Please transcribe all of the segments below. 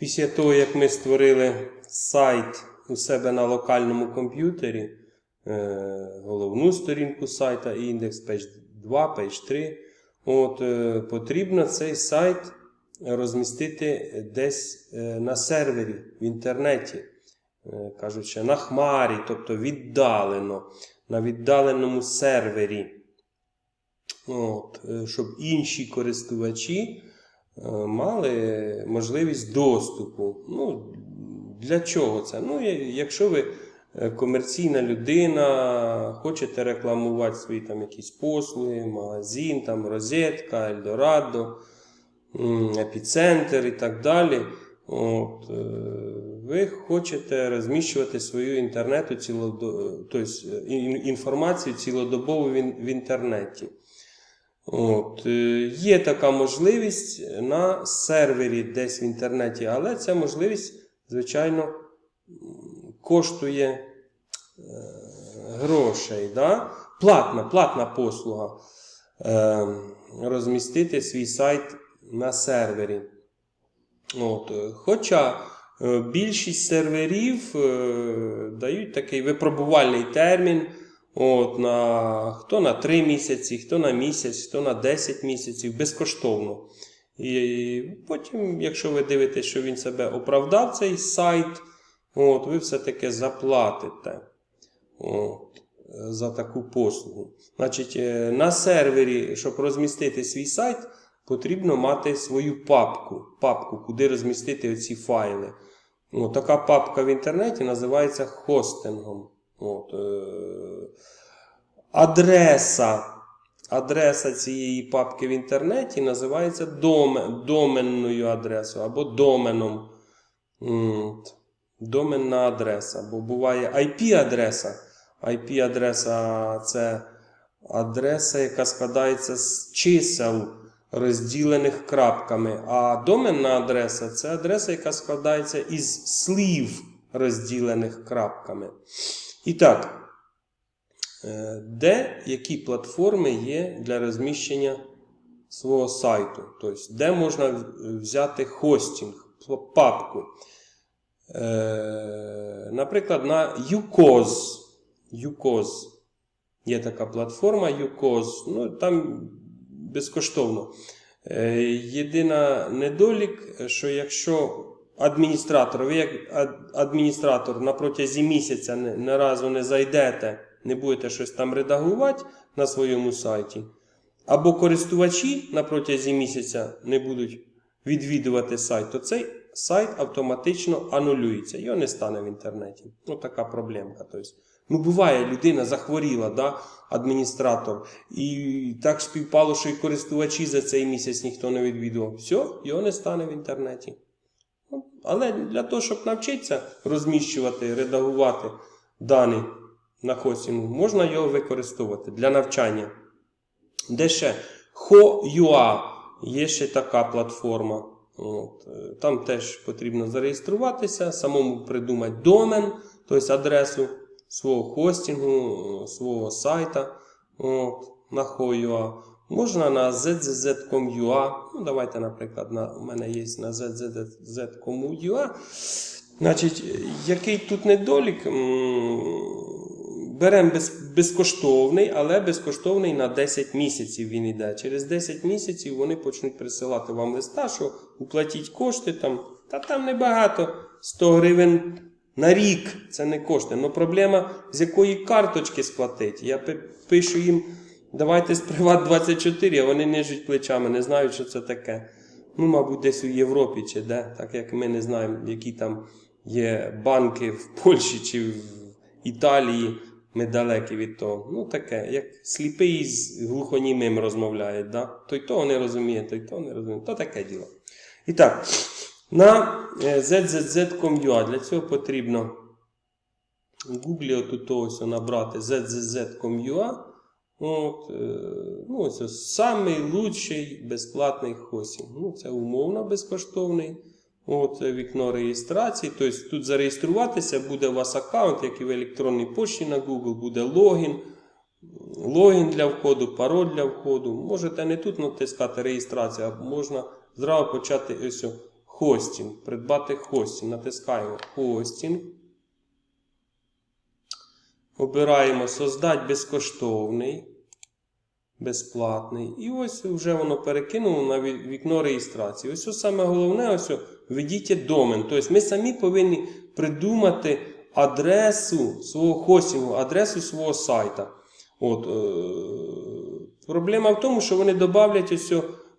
Після того, як ми створили сайт у себе на локальному комп'ютері, е, головну сторінку сайта, індекс page 2, page 3, от, е, потрібно цей сайт розмістити десь е, на сервері в інтернеті, ще на хмарі, тобто віддалено, на віддаленому сервері. От, щоб інші користувачі мали можливість доступу. Ну, для чого це? Ну, якщо ви е, комерційна людина, хочете рекламувати свої там якісь послуги, магазин, там розетка, Ельдорадо, епіцентр і так далі. От, е, ви хочете розміщувати свою інтернету цілодо... тобто, е, інформацію цілодобово в інтернеті. От, е, є така можливість на сервері десь в інтернеті, але ця можливість, звичайно, коштує е, грошей. Да? Платна, платна послуга е, розмістити свій сайт на сервері. От, хоча більшість серверів дають такий випробувальний термін. От, на, хто на 3 місяці, хто на місяць, хто на 10 місяців, безкоштовно. І потім, якщо ви дивитесь, що він себе оправдав, цей сайт, от, ви все-таки заплатите от, за таку послугу. Значить, е, на сервері, щоб розмістити свій сайт, потрібно мати свою папку, папку, куди розмістити оці файли. От, така папка в інтернеті називається хостингом. От, е, адреса, адреса цієї папки в інтернеті називається домен, доменною адресою або доменом. Доменна адреса. Бо буває IP-адреса. IP-адреса це адреса, яка складається з чисел, розділених крапками. А доменна адреса це адреса, яка складається із слів, розділених крапками. І так, е, де які платформи є для розміщення свого сайту? Тобто, де можна взяти хостинг, папку. Е, Наприклад, на UCOS. UCOS. Є така платформа UCOS. Ну, там безкоштовно. Е, Єдина недолік, що якщо адміністратор, ви як адміністратор на протязі місяця не, разу не зайдете, не будете щось там редагувати на своєму сайті, або користувачі на протязі місяця не будуть відвідувати сайт, то цей сайт автоматично анулюється. Його не стане в інтернеті. Ну, така проблемка. Тобто, ну, буває, людина захворіла, да, адміністратор, і так співпало, що і користувачі за цей місяць ніхто не відвідував. Все, його не стане в інтернеті. Але для того, щоб навчитися розміщувати, редагувати дані на хостингу, можна його використовувати для навчання. Де ще? Ho.ua є ще така платформа. От. Там теж потрібно зареєструватися, самому придумати домен, тобто адресу свого хостингу, свого сайта от, на Ho.ua. Можна на zzz.com.ua. Ну, давайте, наприклад, на, у мене є на zzz.com.ua. Значить, який тут недолік? Беремо без, безкоштовний, але безкоштовний на 10 місяців він йде. Через 10 місяців вони почнуть присилати вам листа, що уплатіть кошти там. Та там небагато. 100 гривень на рік. Це не кошти. Ну проблема, з якої карточки сплатити. Я пишу їм, давайте з Приват24, а вони нижуть плечами, не знають, що це таке. Ну, мабуть, десь у Європі чи де, так як ми не знаємо, які там є банки в Польщі чи в Італії. Ми далекі від того. Ну, таке, як сліпий з глухонімим розмовляє, да? той того не розуміє, той того не розуміє. То таке діло. І так, на е, zzz.com.ua для цього потрібно в Google отут ось набрати zzz.com.ua. От, е, ну, ось самий лучший безплатний хостинг. Ну, це умовно безкоштовний. От е, вікно реєстрації. Тобто тут зареєструватися буде у вас аккаунт, як і в електронній пошті на Google, буде логін. Логін для входу, пароль для входу. Можете не тут натискати реєстрацію, а можна зразу почати ось хостінг. Придбати хостінг. Натискаємо хостінг. Обираємо создать безкоштовний, безплатний. І ось вже воно перекинуло на вікно реєстрації. Ось що саме головне, ось введіть домен. Тобто ми самі повинні придумати адресу свого хостингу, адресу свого сайта. От, е, проблема в тому, що вони додають ось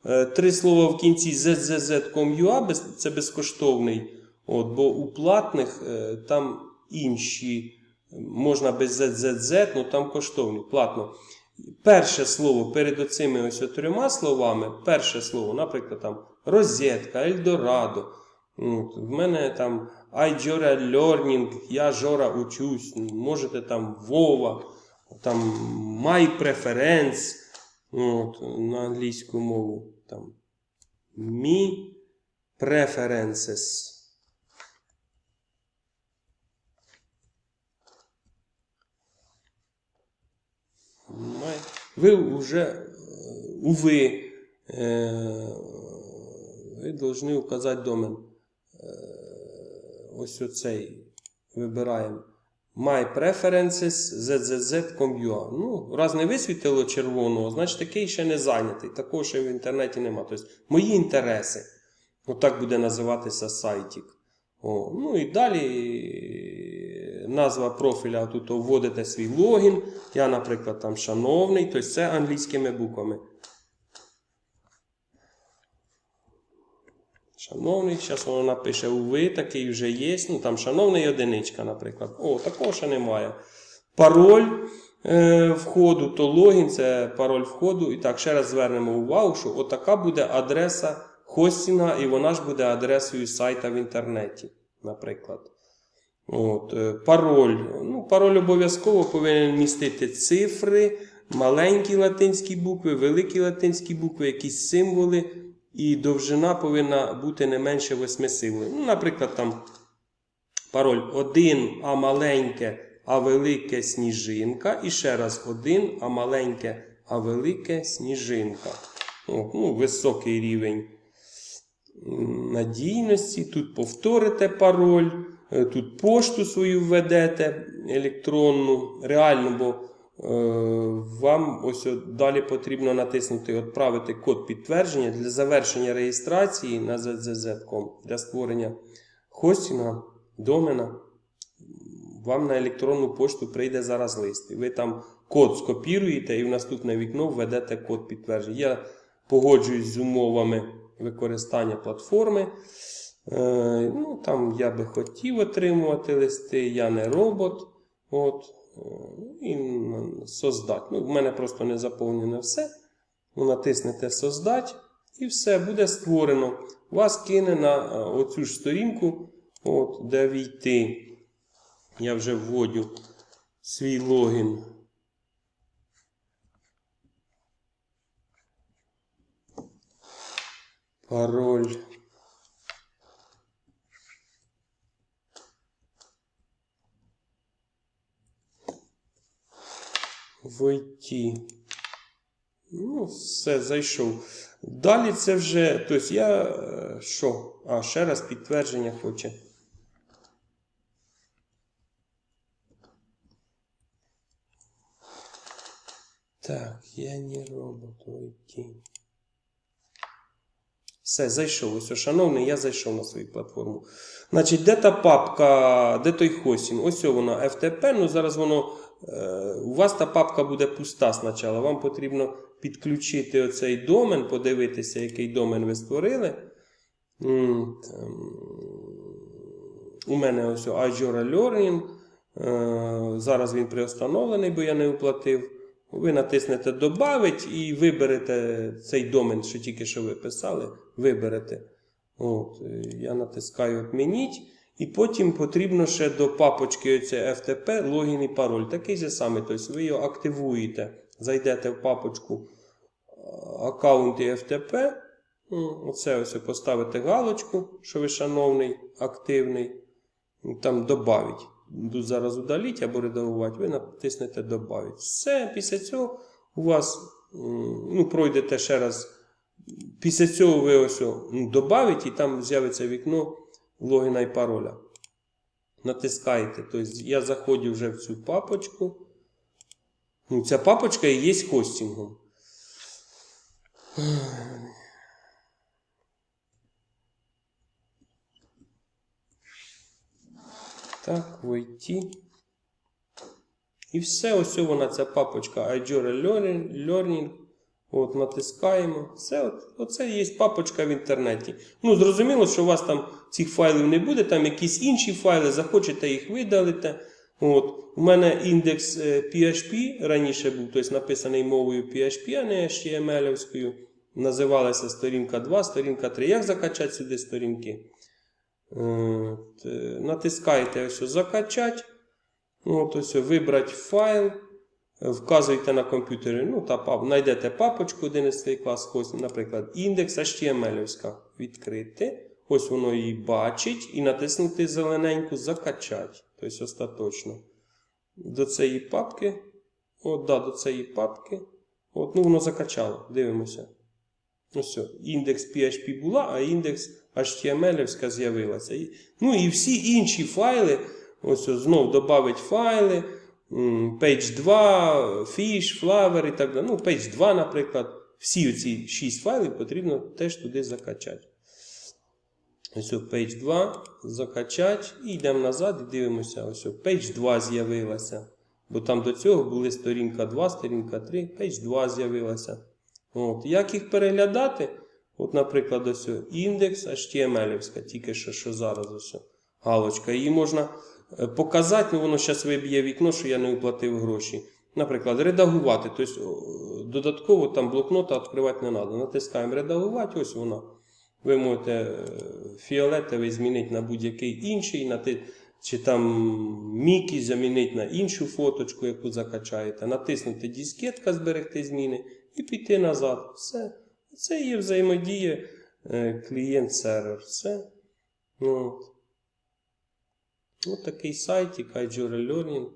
е, три слова в кінці zzz.com.ua, це безкоштовний. От, бо у платних е, там інші. Можна без ZZZ, ну там коштовні, платно. Перше слово перед оцими ось трьома словами, перше слово, наприклад, там розетка, Ельдорадо. В мене там Jora Learning, я Жора учусь, можете там Вова, там My Preference, от, на англійську мову, там Me Preferences. Май- Ви вже, уви, е, ви повинні указати домен. Е, Ось оцей вибираємо. My preferences zzz.com.ua. Ну, раз не висвітило червоного, значить такий ще не зайнятий. Такого ще в інтернеті нема. Тобто, мої інтереси. Отак буде називатися сайтик. О, ну і далі е, назва профіля тут вводите свій логін. Я, наприклад, там шановний, тобто це англійськими буквами. Шановний, зараз воно напише уви, такий вже є. Ну там шановний одиничка, наприклад. О, такого ще немає. Пароль е, входу, то логін, це пароль входу. І так, ще раз звернемо увагу, що отака буде адреса хостінга, і вона ж буде адресою сайта в інтернеті, наприклад. От, е, пароль. Ну, пароль обов'язково повинен містити цифри, маленькі латинські букви, великі латинські букви, якісь символи. І довжина повинна бути не менше 8 символів. Ну, наприклад, там пароль 1, а маленьке, а велике сніжинка. І ще раз 1, а маленьке, а велике сніжинка. О, ну, високий рівень надійності. Тут повторите пароль, тут пошту свою введете електронну, реально, бо е, вам ось далі потрібно натиснути Відправити код підтвердження для завершення реєстрації на ZZZ.com для створення хостінга, домена. Вам на електронну пошту прийде зараз лист. І ви там код скопіруєте і в наступне вікно введете код підтвердження. Я погоджуюсь з умовами використання платформи. Е, ну, Там я би хотів отримувати листи, я не робот. От, е, і создать. Ну, в мене просто не заповнене все. Ну, натиснете создать і все буде створено. Вас кине на е, оцю ж сторінку, от, де війти. Я вже вводю свій логін. Пароль. Войти. Ну, все, зайшов. Далі це вже. Тобто я. е, Що? А, ще раз підтвердження хоче. Так, я не робот. Войти. Все, зайшов. Ось, шановний, я зайшов на свою платформу. Значить, де та папка, де той хостінг? Ось воно FTP. Ну зараз воно. Е, у вас та папка буде пуста спочатку. Вам потрібно підключити оцей домен, подивитися, який домен ви створили. У мене ось Azure Learning. Е, зараз він приостановлений, бо я не оплатив. Ви натиснете Добавить і виберете цей домен, що тільки що ви писали. Виберете. От, е, я натискаю Отмініть. І потім потрібно ще до папочки оце FTP логін і пароль. Такий же самий. Тобто ви його активуєте. Зайдете в папочку аккаунти FTP. Оце ось поставите галочку, що ви шановний, активний. Там добавить. Тут зараз удаліть або редагувати, ви натиснете добавить. Все, після цього у вас ну, пройдете ще раз Після цього ви ось о, добавите, і там з'явиться вікно логіна і пароля. Натискаєте. Тобто я заходжу вже в цю папочку. Ну, ця папочка і є хостингом. Так, войти. І все, ось вона ця папочка Learning, Learning. От, натискаємо. Все, от, оце є папочка в інтернеті. Ну, зрозуміло, що у вас там цих файлів не буде, там якісь інші файли, захочете їх видалите. От. У мене індекс е, PHP раніше був, тобто написаний мовою PHP, а не HTML-овською. Називалася сторінка 2, сторінка 3. Як закачати сюди сторінки? От, е, натискаєте ось закачати. От ось вибрати файл. Вказуєте на комп'ютері, ну, та знайдете папочку 11 клас, ось, наприклад, індекс HTML. Відкрити. Ось воно її бачить і натиснути зелененьку закачати. Тобто остаточно. До цієї папки. От, да, до цієї папки. От, ну воно закачало. Дивимося. Ну все, індекс PHP була, а індекс HTML з'явилася. Ну і всі інші файли. Ось ось знов додавить файли. Page 2, Fish, Flower і так далі. Ну, Page 2, наприклад. Всі ці 6 файлів потрібно теж туди закачати. Ось Page 2, закачати. І йдемо назад і дивимося. Ось Page 2 з'явилася. Бо там до цього були сторінка 2, сторінка 3, Page 2 з'явилася. От. Як їх переглядати? От, наприклад, ось індекс HTML, тільки що, що зараз ось. Галочка. Її можна показати, ну воно зараз виб'є вікно, що я не оплатив гроші. Наприклад, редагувати. Тобто додатково там блокнота відкривати не треба. Натискаємо редагувати, ось вона. Ви можете е, фіолетовий змінити на будь-який інший, чи там Мікі замінити на іншу фоточку, яку закачаєте, натиснути дискетка, зберегти зміни і піти назад. Все. Це є взаємодія е, клієнт-сервер. Все. Ну, от. От такий сайтик iJournal Learning.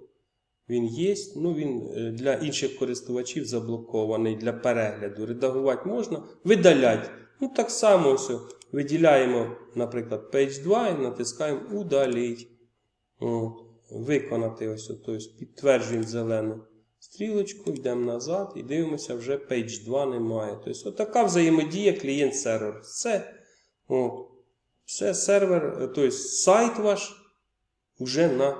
Він є. Ну, він е, для інших користувачів заблокований для перегляду. Редагувати можна, видаляти. Ну, так само ось виділяємо, наприклад, Page 2 і натискаємо Удаліть. Виконати ось тобто підтверджуємо зелену стрілочку, йдемо назад і дивимося, вже Page 2 немає. Тобто, така взаємодія клієнт-сервер. Все. Все, сервер, е, тобто сайт ваш вже на,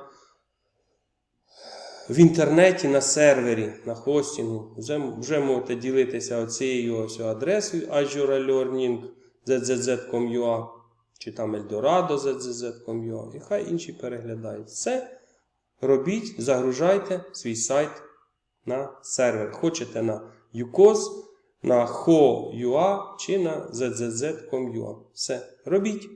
в інтернеті на сервері, на хостингу. Вже, вже можете ділитися оцією ось адресою Azure Learning zzz.com.ua чи там Eldorado zzz.com.ua і хай інші переглядають. Все. Робіть, загружайте свій сайт на сервер. Хочете на UCOS, на Ho.ua чи на zzz.com.ua. Все. Робіть.